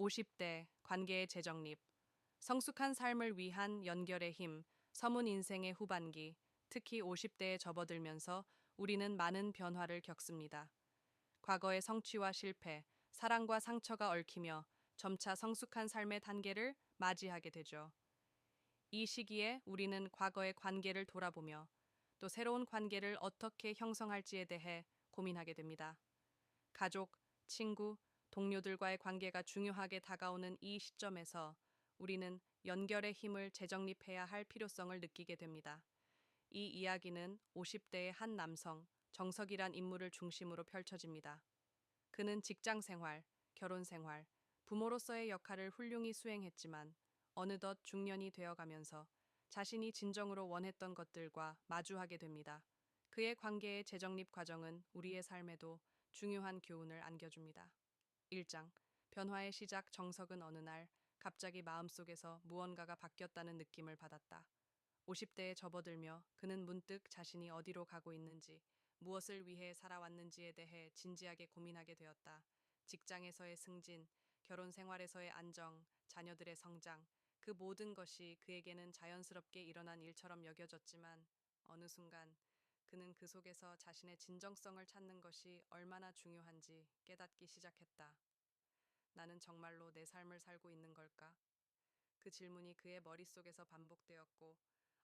50대 관계의 재정립, 성숙한 삶을 위한 연결의 힘, 서문 인생의 후반기, 특히 50대에 접어들면서 우리는 많은 변화를 겪습니다. 과거의 성취와 실패, 사랑과 상처가 얽히며 점차 성숙한 삶의 단계를 맞이하게 되죠. 이 시기에 우리는 과거의 관계를 돌아보며 또 새로운 관계를 어떻게 형성할지에 대해 고민하게 됩니다. 가족, 친구, 동료들과의 관계가 중요하게 다가오는 이 시점에서 우리는 연결의 힘을 재정립해야 할 필요성을 느끼게 됩니다. 이 이야기는 50대의 한 남성, 정석이란 인물을 중심으로 펼쳐집니다. 그는 직장 생활, 결혼 생활, 부모로서의 역할을 훌륭히 수행했지만 어느덧 중년이 되어가면서 자신이 진정으로 원했던 것들과 마주하게 됩니다. 그의 관계의 재정립 과정은 우리의 삶에도 중요한 교훈을 안겨줍니다. 1장 변화의 시작 정석은 어느 날 갑자기 마음속에서 무언가가 바뀌었다는 느낌을 받았다. 50대에 접어들며 그는 문득 자신이 어디로 가고 있는지, 무엇을 위해 살아왔는지에 대해 진지하게 고민하게 되었다. 직장에서의 승진, 결혼 생활에서의 안정, 자녀들의 성장, 그 모든 것이 그에게는 자연스럽게 일어난 일처럼 여겨졌지만 어느 순간 그는 그 속에서 자신의 진정성을 찾는 것이 얼마나 중요한지 깨닫기 시작했다. 나는 정말로 내 삶을 살고 있는 걸까? 그 질문이 그의 머릿속에서 반복되었고,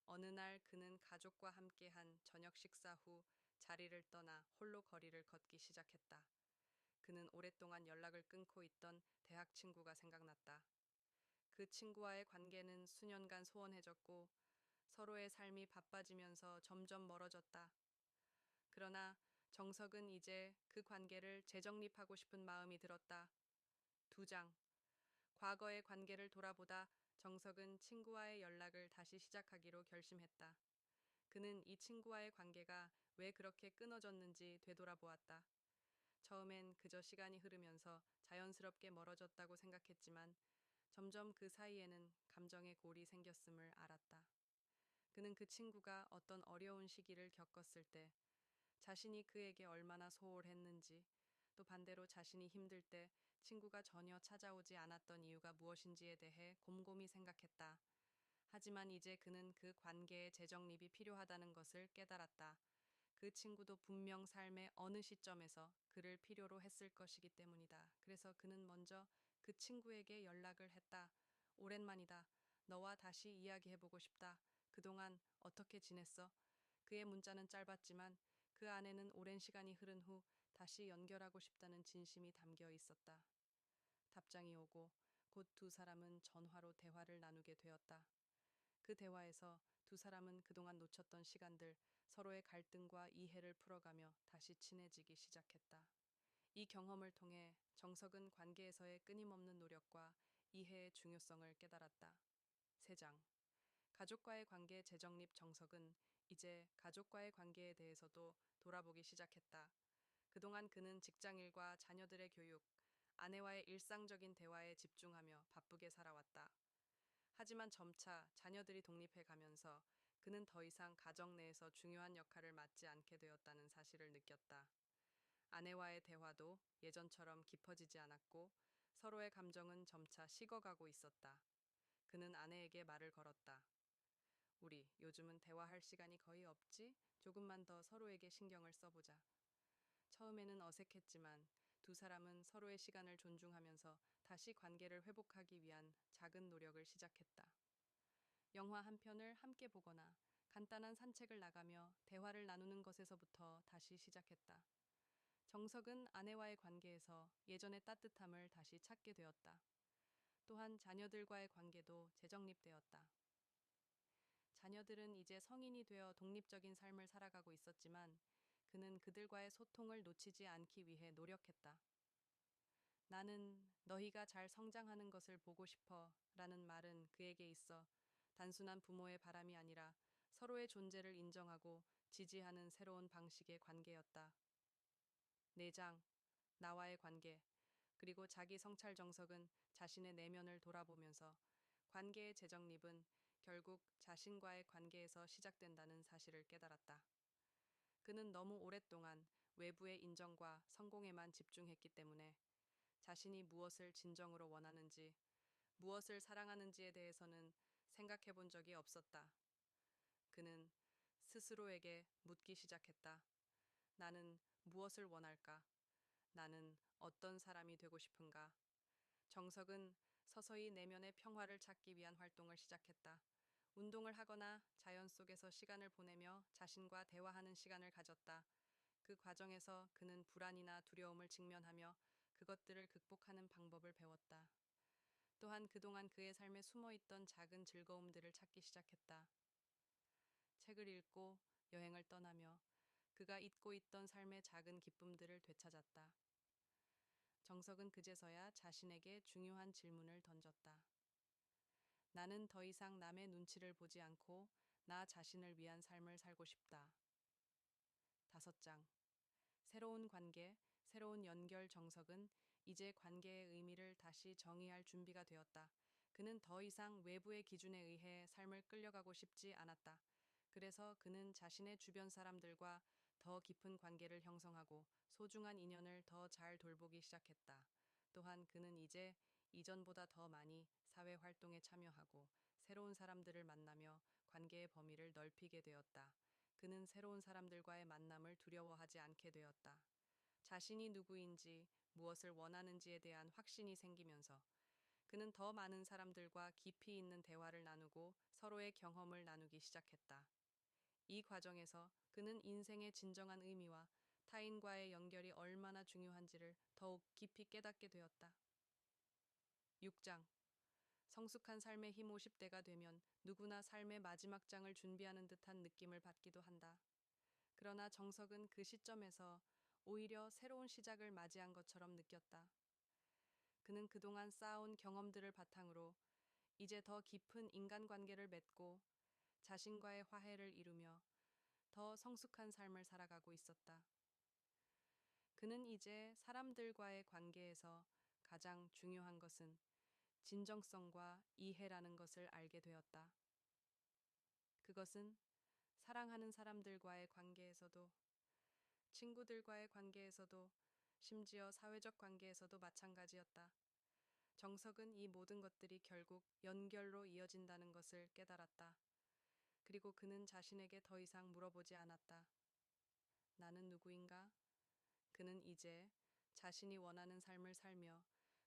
어느 날 그는 가족과 함께한 저녁 식사 후 자리를 떠나 홀로 거리를 걷기 시작했다. 그는 오랫동안 연락을 끊고 있던 대학 친구가 생각났다. 그 친구와의 관계는 수년간 소원해졌고 서로의 삶이 바빠지면서 점점 멀어졌다. 그러나 정석은 이제 그 관계를 재정립하고 싶은 마음이 들었다. 두 장. 과거의 관계를 돌아보다 정석은 친구와의 연락을 다시 시작하기로 결심했다. 그는 이 친구와의 관계가 왜 그렇게 끊어졌는지 되돌아보았다. 처음엔 그저 시간이 흐르면서 자연스럽게 멀어졌다고 생각했지만 점점 그 사이에는 감정의 골이 생겼음을 알았다. 그는 그 친구가 어떤 어려운 시기를 겪었을 때 자신이 그에게 얼마나 소홀했는지 또 반대로 자신이 힘들 때 친구가 전혀 찾아오지 않았던 이유가 무엇인지에 대해 곰곰이 생각했다. 하지만 이제 그는 그 관계의 재정립이 필요하다는 것을 깨달았다. 그 친구도 분명 삶의 어느 시점에서 그를 필요로 했을 것이기 때문이다. 그래서 그는 먼저 그 친구에게 연락을 했다. 오랜만이다. 너와 다시 이야기해보고 싶다. 그동안 어떻게 지냈어? 그의 문자는 짧았지만 그 안에는 오랜 시간이 흐른 후 다시 연결하고 싶다는 진심이 담겨 있었다. 답장이 오고 곧 두 사람은 전화로 대화를 나누게 되었다. 그 대화에서 두 사람은 그동안 놓쳤던 시간들, 서로의 갈등과 이해를 풀어가며 다시 친해지기 시작했다. 이 경험을 통해 정석은 관계에서의 끊임없는 노력과 이해의 중요성을 깨달았다. 세장 가족과의 관계 재정립 정석은 이제 가족과의 관계에 대해서도 돌아보기 시작했다. 그동안 그는 직장일과 자녀들의 교육, 아내와의 일상적인 대화에 집중하며 바쁘게 살아왔다. 하지만 점차 자녀들이 독립해 가면서 그는 더 이상 가정 내에서 중요한 역할을 맡지 않게 되었다는 사실을 느꼈다. 아내와의 대화도 예전처럼 깊어지지 않았고 서로의 감정은 점차 식어가고 있었다. 그는 아내에게 말을 걸었다. 요즘은 대화할 시간이 거의 없지? 조금만 더 서로에게 신경을 써보자. 처음에는 어색했지만 두 사람은 서로의 시간을 존중하면서 다시 관계를 회복하기 위한 작은 노력을 시작했다. 영화 한 편을 함께 보거나 간단한 산책을 나가며 대화를 나누는 것에서부터 다시 시작했다. 정석은 아내와의 관계에서 예전의 따뜻함을 다시 찾게 되었다. 또한 자녀들과의 관계도 재정립되었다. 자녀들은 이제 성인이 되어 독립적인 삶을 살아가고 있었지만 그는 그들과의 소통을 놓치지 않기 위해 노력했다. 나는 너희가 잘 성장하는 것을 보고 싶어 라는 말은 그에게 있어 단순한 부모의 바람이 아니라 서로의 존재를 인정하고 지지하는 새로운 방식의 관계였다. 내장, 나와의 관계, 그리고 자기 성찰 정석은 자신의 내면을 돌아보면서 관계의 재정립은 결국 자신과의 관계에서 시작된다는 사실을 깨달았다. 그는 너무 오랫동안 외부의 인정과 성공에만 집중했기 때문에 자신이 무엇을 진정으로 원하는지, 무엇을 사랑하는지에 대해서는 생각해 본 적이 없었다. 그는 스스로에게 묻기 시작했다. 나는 무엇을 원할까? 나는 어떤 사람이 되고 싶은가? 정석은 서서히 내면의 평화를 찾기 위한 활동을 시작했다. 운동을 하거나 자연 속에서 시간을 보내며 자신과 대화하는 시간을 가졌다. 그 과정에서 그는 불안이나 두려움을 직면하며 그것들을 극복하는 방법을 배웠다. 또한 그동안 그의 삶에 숨어 있던 작은 즐거움들을 찾기 시작했다. 책을 읽고 여행을 떠나며 그가 잊고 있던 삶의 작은 기쁨들을 되찾았다. 정석은 그제서야 자신에게 중요한 질문을 던졌다. 나는 더 이상 남의 눈치를 보지 않고 나 자신을 위한 삶을 살고 싶다. 다섯 장. 새로운 관계, 새로운 연결 정석은 이제 관계의 의미를 다시 정의할 준비가 되었다. 그는 더 이상 외부의 기준에 의해 삶을 끌려가고 싶지 않았다. 그래서 그는 자신의 주변 사람들과 더 깊은 관계를 형성하고 소중한 인연을 더 잘 돌보기 시작했다. 또한 그는 이제 이전보다 더 많이 사회 활동에 참여하고 새로운 사람들을 만나며 관계의 범위를 넓히게 되었다. 그는 새로운 사람들과의 만남을 두려워하지 않게 되었다. 자신이 누구인지 무엇을 원하는지에 대한 확신이 생기면서 그는 더 많은 사람들과 깊이 있는 대화를 나누고 서로의 경험을 나누기 시작했다. 이 과정에서 그는 인생의 진정한 의미와 타인과의 연결이 얼마나 중요한지를 더욱 깊이 깨닫게 되었다. 6장 성숙한 삶의 힘 50대가 되면 누구나 삶의 마지막 장을 준비하는 듯한 느낌을 받기도 한다. 그러나 정석은 그 시점에서 오히려 새로운 시작을 맞이한 것처럼 느꼈다. 그는 그동안 쌓아온 경험들을 바탕으로 이제 더 깊은 인간관계를 맺고 자신과의 화해를 이루며 더 성숙한 삶을 살아가고 있었다. 그는 이제 사람들과의 관계에서 가장 중요한 것은 진정성과 이해라는 것을 알게 되었다. 그것은 사랑하는 사람들과의 관계에서도, 친구들과의 관계에서도, 심지어 사회적 관계에서도 마찬가지였다. 정석은 이 모든 것들이 결국 연결로 이어진다는 것을 깨달았다. 그리고 그는 자신에게 더 이상 물어보지 않았다. 나는 누구인가? 그는 이제 자신이 원하는 삶을 살며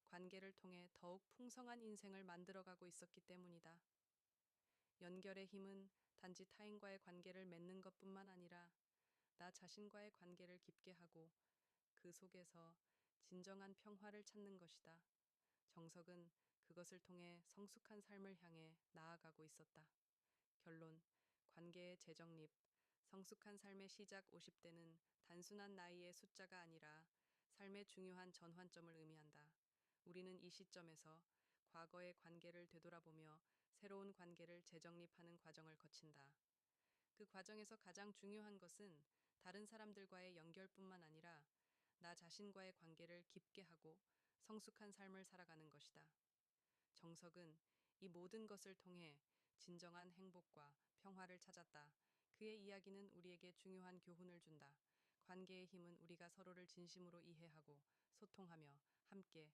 관계를 통해 더욱 풍성한 인생을 만들어가고 있었기 때문이다. 연결의 힘은 단지 타인과의 관계를 맺는 것뿐만 아니라 나 자신과의 관계를 깊게 하고 그 속에서 진정한 평화를 찾는 것이다. 정석은 그것을 통해 성숙한 삶을 향해 나아가고 있었다. 결론, 관계의 재정립, 성숙한 삶의 시작 50대는 단순한 나이의 숫자가 아니라 삶의 중요한 전환점을 의미한다. 우리는 이 시점에서 과거의 관계를 되돌아보며 새로운 관계를 재정립하는 과정을 거친다. 그 과정에서 가장 중요한 것은 다른 사람들과의 연결뿐만 아니라 나 자신과의 관계를 깊게 하고 성숙한 삶을 살아가는 것이다. 정석은 이 모든 것을 통해 진정한 행복과 평화를 찾았다. 그의 이야기는 우리에게 중요한 교훈을 준다. 관계의 힘은 우리가 서로를 진심으로 이해하고 소통하며 함께